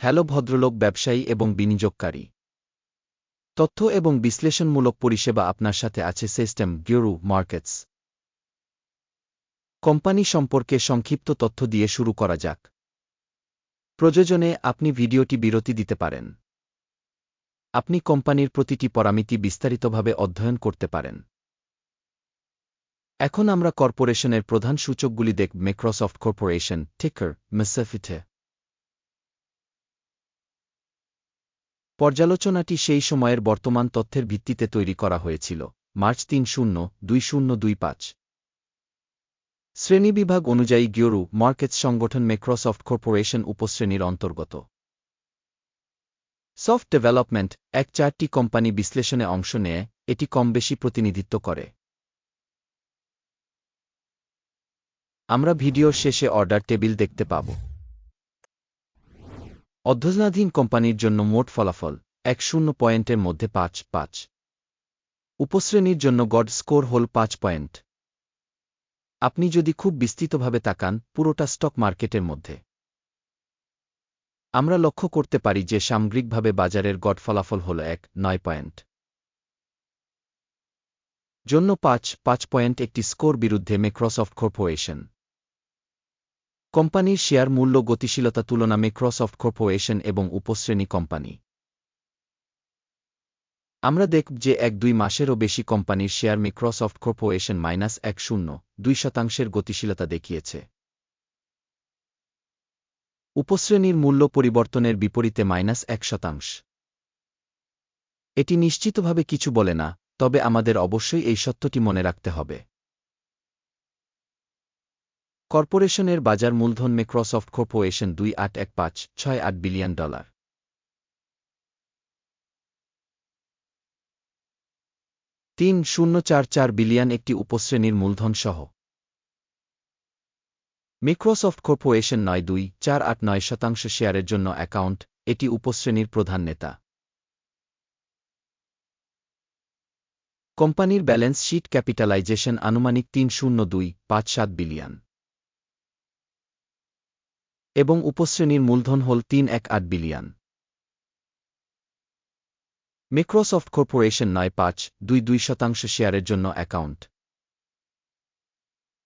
Hello ভদ্রলোক ব্যবসায়ী এবং বিনিয়োগকারী। তথ্য এবং বিশ্লেষণমূলক পরিষেবা আপনার সাথে আছে সিস্টেম গিওরু মার্কেটস। কোম্পানি সম্পর্কে সংক্ষিপ্ত তথ্য দিয়ে শুরু করা যাক। প্রয়োজনে আপনি ভিডিওটি বিরতি দিতে পারেন। আপনি কোম্পানির প্রতিটি পরামিতি বিস্তারিতভাবে অধ্যয়ন করতে পারেন। এখন আমরা কর্পোরেশনের প্রধান সূচকগুলি দেখ মাইক্রোসফট কর্পোরেশন টিকার মেসেফিটে পর্যালোচনাটি সেই সময়ের বর্তমান তথ্যের ভিত্তিতে তৈরি করা হয়েছিল, মার্চ তিন শূন্য, দুই শূন্য, দুই পাঁচ। শ্রেণীবিভাগ অনুযায়ী গিওরু মার্কেটস সংগঠন মাইক্রোসফট কর্পোরেশন উপশ্রেণীর অন্তর্গত। সফট ডেভেলপমেন্ট, এক চারটি কোম্পানি বিশ্লেষণে অংশ নেয়, এটি কম বেশি প্রতিনিধিত্ব করে। আমরা ভিডিওর শেষে অর্ডার টেবিল দেখতে পাব। অধ্যয়নাধীন কোম্পানির জন্য মোট ফলাফল এক শূন্য পয়েন্টের মধ্যে পাঁচ পাঁচ। উপশ্রেণীর জন্য গড স্কোর হল পাঁচ পয়েন্ট। আপনি যদি খুব বিস্তৃতভাবে তাকান, পুরোটা স্টক মার্কেটের মধ্যে। আমরা লক্ষ্য করতে পারি যে সামগ্রিকভাবে বাজারের গড ফলাফল হল এক, নয় পয়েন্ট। জন্য পাঁচ পাঁচ পয়েন্ট একটি স্কোর বিরুদ্ধে মাইক্রোসফট কর্পোরেশন। কোম্পানির শেয়ার মূল্য গতিশীলতা তুলনা মাইক্রোসফট কর্পোরেশন এবং উপশ্রেণী কোম্পানি। আমরা দেখব যে এক দুই মাসেরও বেশি কোম্পানির শেয়ার মাইক্রোসফট কর্পোরেশন মাইনাস এক শূন্য, দুই শতাংশের গতিশীলতা দেখিয়েছে। উপশ্রেণীর মূল্য পরিবর্তনের বিপরীতে মাইনাস এক শতাংশ। এটি নিশ্চিতভাবে কিছু বলে না, তবে আমাদের অবশ্যই এই সত্যটি মনে রাখতে হবে। কর্পোরেশনের বাজার মূলধন মাইক্রোসফট কর্পোরেশন দুই আট এক পাঁচ ছয় আট বিলিয়ন ডলার। তিন শূন্য চার চার বিলিয়ন একটি উপশ্রেণীর মূলধন সহ মাইক্রোসফট কর্পোরেশন নয় দুই চার আট নয় শতাংশ শেয়ারের জন্য অ্যাকাউন্ট, এটি উপশ্রেণীর প্রধান নেতা। কোম্পানির ব্যালেন্স শিট ক্যাপিটালাইজেশন আনুমানিক তিন শূন্য দুই পাঁচ সাত বিলিয়ন। এবং উপশ্রেণীর মূলধন হল তিন এক আট বিলিয়ন। মাইক্রোসফট কর্পোরেশন নয় পাঁচ দুই দুই শতাংশ শেয়ারের জন্য অ্যাকাউন্ট।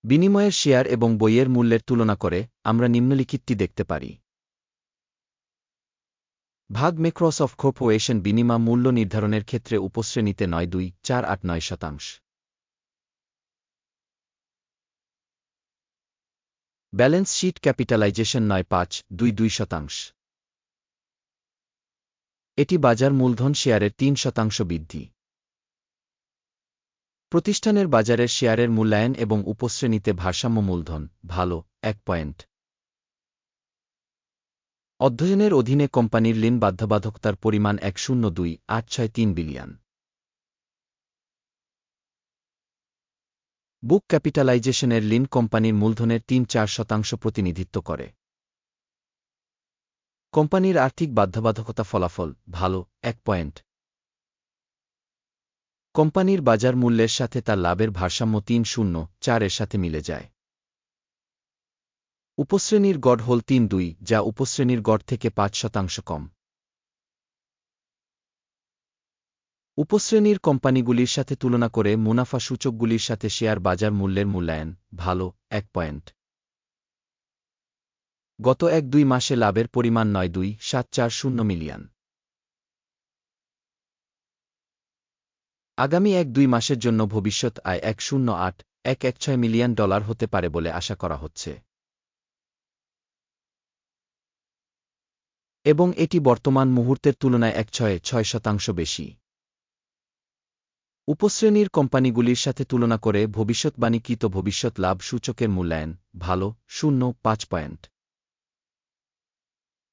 বিনিময়ের শেয়ার এবং বইয়ের মূল্যের তুলনা করে আমরা নিম্নলিখিতটি দেখতে পারি। ভাগ মাইক্রোসফট কর্পোরেশন বিনিময় মূল্য নির্ধারণের ক্ষেত্রে উপশ্রেণীতে নয় দুই চার আট নয় শতাংশ। ব্যালেন্স শিট ক্যাপিটালাইজেশন নয় পাঁচ, দুই দুই শতাংশ। এটি বাজার মূলধন শেয়ারের তিন শতাংশ বৃদ্ধি। প্রতিষ্ঠানের বাজারের শেয়ারের মূল্যায়ন এবং উপশ্রেণীতে ভারসাম্য মূলধন, ভালো, এক পয়েন্ট। অধ্যয়নের অধীনে কোম্পানির লিন বাধ্যবাধকতার পরিমাণ এক শূন্য দুই, আট ছয় তিন বিলিয়ন। বুক ক্যাপিটালাইজেশনের লিন কোম্পানির মূলধনের তিন চার শতাংশ প্রতিনিধিত্ব করে। কোম্পানির আর্থিক বাধ্যবাধকতা ফলাফল, ভালো, এক পয়েন্ট। কোম্পানির বাজার মূল্যের সাথে তার লাভের ভারসাম্য তিন শূন্য, চারের সাথে মিলে যায়। উপশ্রেণীর গড় হল তিন দুই, যা উপশ্রেণীর গড় থেকে পাঁচ শতাংশ কম। উপশ্রেণীর কোম্পানিগুলির সাথে তুলনা করে মুনাফা সূচকগুলির সাথে শেয়ার বাজার মূল্যের মূল্যায়ন ভালো, এক পয়েন্ট। গত এক দুই মাসে লাভের পরিমাণ নয় দুই, সাত চার শূন্য মিলিয়ন। আগামী এক দুই মাসের জন্য ভবিষ্যৎ আয় এক শূন্য আট, এক এক ছয় মিলিয়ন ডলার হতে পারে বলে আশা করা হচ্ছে। এবং এটি বর্তমান মুহূর্তের তুলনায় এক ছয় ছয় শতাংশ বেশি। উপশ্রেণীর কোম্পানিগুলির সাথে তুলনা করে ভবিষ্যৎবাণীকৃত ভবিষ্যৎ লাভ সূচকের মূল্যায়ন, ভালো, শূন্য, পাঁচ পয়েন্ট।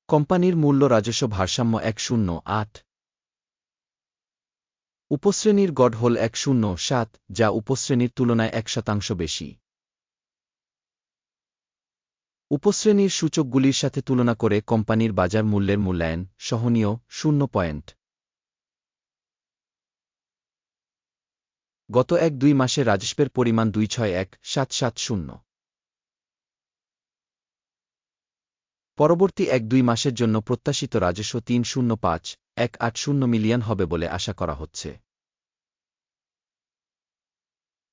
কোম্পানির মূল্য রাজস্ব ভারসাম্য এক শূন্য, আট। উপশ্রেণীর গড় হল এক শূন্য, সাত, যা উপশ্রেণীর তুলনায় এক শতাংশ বেশি। উপশ্রেণীর সূচকগুলির সাথে তুলনা করে কোম্পানির বাজার মূল্যের মূল্যায়ন, সহনীয়, শূন্য পয়েন্ট। গত এক দুই মাসে রাজস্বের পরিমাণ দুই ছয় এক, সাত সাত শূন্য। পরবর্তী এক দুই মাসের জন্য প্রত্যাশিত রাজস্ব তিন শূন্য পাঁচ, এক আট শূন্য মিলিয়ন হবে বলে আশা করা হচ্ছে।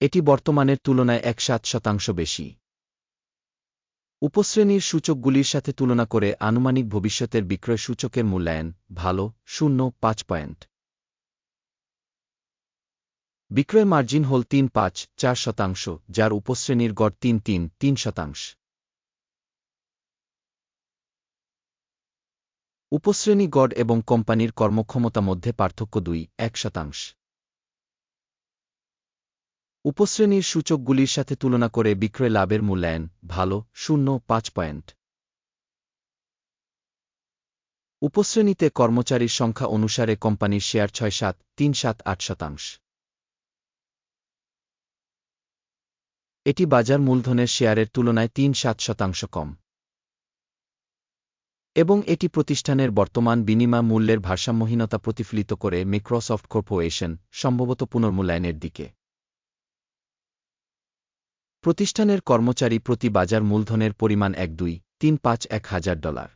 এটি বর্তমানের তুলনায় এক সাত শতাংশ বেশি। উপশ্রেণীর সূচকগুলির সাথে তুলনা করে আনুমানিক ভবিষ্যতের বিক্রয় সূচকের মূল্যায়ন ভালো, শূন্য, পাঁচ পয়েন্ট। বিক্রয় মার্জিন হল তিন পাঁচ চার শতাংশ, যার উপশ্রেণীর গড় তিন তিন তিন শতাংশ। উপশ্রেণী গড় এবং কোম্পানির কর্মক্ষমতা মধ্যে পার্থক্য দুই, এক শতাংশ। উপশ্রেণীর সূচকগুলির সাথে তুলনা করে বিক্রয় লাভের মূল্যায়ন ভালো, শূন্য, পাঁচ পয়েন্ট। উপশ্রেণীতে কর্মচারীর সংখ্যা অনুসারে কোম্পানির শেয়ার ছয় সাত, তিন সাত আট শতাংশ। এটি বাজার মূলধনের শেয়ারের তুলনায় তিন সাত শতাংশ কম। এবং এটি প্রতিষ্ঠানের বর্তমান বিনিময় মূল্যের ভারসাম্যহীনতা প্রতিফলিত করে মাইক্রোসফট কর্পোরেশন সম্ভবত পুনর্মূল্যায়নের দিকে। প্রতিষ্ঠানের কর্মচারী প্রতি বাজার মূলধনের পরিমাণ এক দুই, তিন পাঁচ এক হাজার ডলার।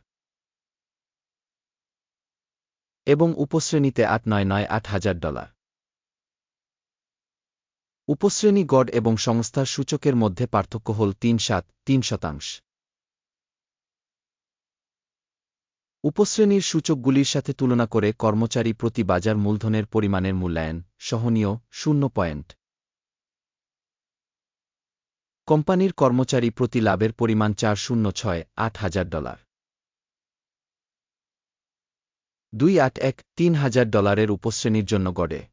এবং উপশ্রেণীতে আট নয় নয় আট হাজার ডলার। উপশ্রেণী গড় এবং সংস্থার সূচকের মধ্যে পার্থক্য হল তিন সাত, তিন শতাংশ। উপশ্রেণীর সূচকগুলির সাথে তুলনা করে কর্মচারী প্রতি বাজার মূলধনের পরিমাণের মূল্যায়ন সহনীয় শূন্য পয়েন্ট। কোম্পানির কর্মচারী প্রতি লাভের পরিমাণ চার শূন্য ছয়, আট হাজার ডলার। দুই আট এক, তিন হাজার ডলারের উপশ্রেণীর জন্য গড়ে।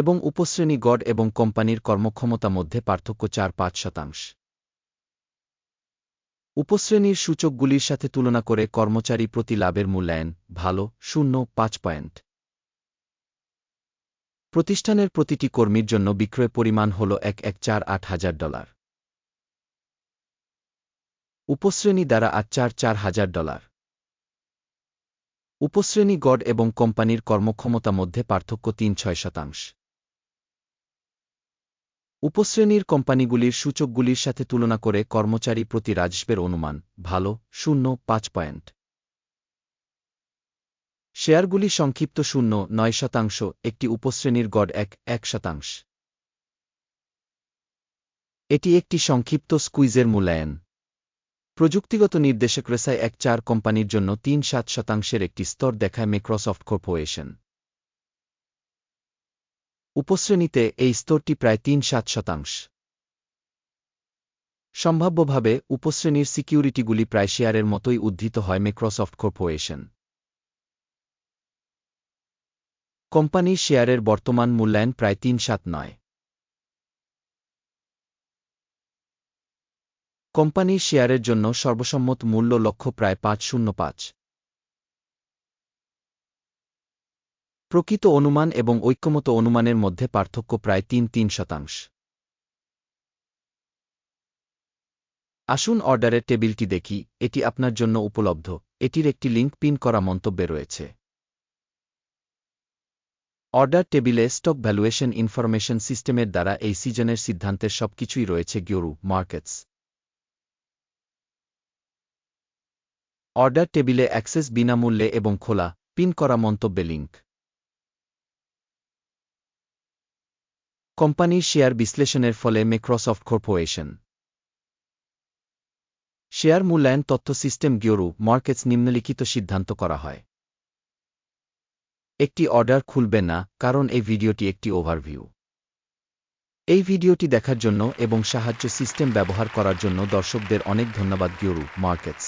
এবং উপশ্রেণী গড় এবং কোম্পানির কর্মক্ষমতা মধ্যে পার্থক্য চার পাঁচ শতাংশ। উপশ্রেণীর সূচকগুলির সাথে তুলনা করে কর্মচারী প্রতি লাভের মূল্যায়ন ভালো, শূন্য, পাঁচ পয়েন্ট। প্রতিষ্ঠানের প্রতিটি কর্মীর জন্য বিক্রয় পরিমাণ হল এক এক চার আট হাজার ডলার। উপশ্রেণী দ্বারা আট চার চার হাজার ডলার। উপশ্রেণী গড় এবং কোম্পানির কর্মক্ষমতা মধ্যে পার্থক্য তিন ছয় শতাংশ। উপশ্রেণীর কোম্পানিগুলির সূচকগুলির সাথে তুলনা করে কর্মচারী প্রতি রাজস্বের অনুমান ভালো, শূন্য, পাঁচ পয়েন্ট। শেয়ারগুলি সংক্ষিপ্ত শূন্য, নয় শতাংশ, একটি উপশ্রেণীর গড় এক এক শতাংশ। এটি একটি সংক্ষিপ্ত স্কুইজের মূল্যায়ন। প্রযুক্তিগত নির্দেশক রেসায় এক চার কোম্পানির জন্য তিন সাত শতাংশের একটি স্তর দেখায় মাইক্রোসফট কর্পোরেশন উপশ্রেণীতে এই স্তরটি প্রায় তিন সাত শতাংশ। সম্ভাব্যভাবে উপশ্রেণীর সিকিউরিটিগুলি প্রায় শেয়ারের মতোই উদ্ধৃত হয় মাইক্রোসফট কর্পোরেশন। কোম্পানির শেয়ারের বর্তমান মূল্যায়ন প্রায় তিন সাত নয়। কোম্পানির শেয়ারের জন্য সর্বসম্মত মূল্য লক্ষ্য প্রায় পাঁচ শূন্য পাঁচ। প্রকৃত অনুমান এবং ঐক্যমত অনুমানের মধ্যে পার্থক্য প্রায় তিন তিন শতাংশ। আসুন অর্ডারের টেবিলটি দেখি, এটি আপনার জন্য উপলব্ধ, এটির একটি লিঙ্ক পিন করা মন্তব্যে রয়েছে। অর্ডার টেবিলে স্টক ভ্যালুয়েশন ইনফরমেশন সিস্টেমের দ্বারা এই সিজনের সিদ্ধান্তের সবকিছুই রয়েছে গিওরু মার্কেটস। অর্ডার টেবিলে অ্যাক্সেস বিনামূল্যে এবং খোলা, পিন করা মন্তব্যে লিঙ্ক। কোম্পানির শেয়ার বিশ্লেষণের ফলে মাইক্রোসফট কর্পোরেশন শেয়ার মূল্যায়ন তথ্য সিস্টেম গিওরু মার্কেটস নিম্নলিখিত সিদ্ধান্ত করা হয়। একটি অর্ডার খুলবে না, কারণ এই ভিডিওটি একটি ওভারভিউ এই ভিডিওটি দেখার জন্য এবং সাহায্য সিস্টেম ব্যবহার করার জন্য দর্শকদের অনেক ধন্যবাদ গিওরু মার্কেটস।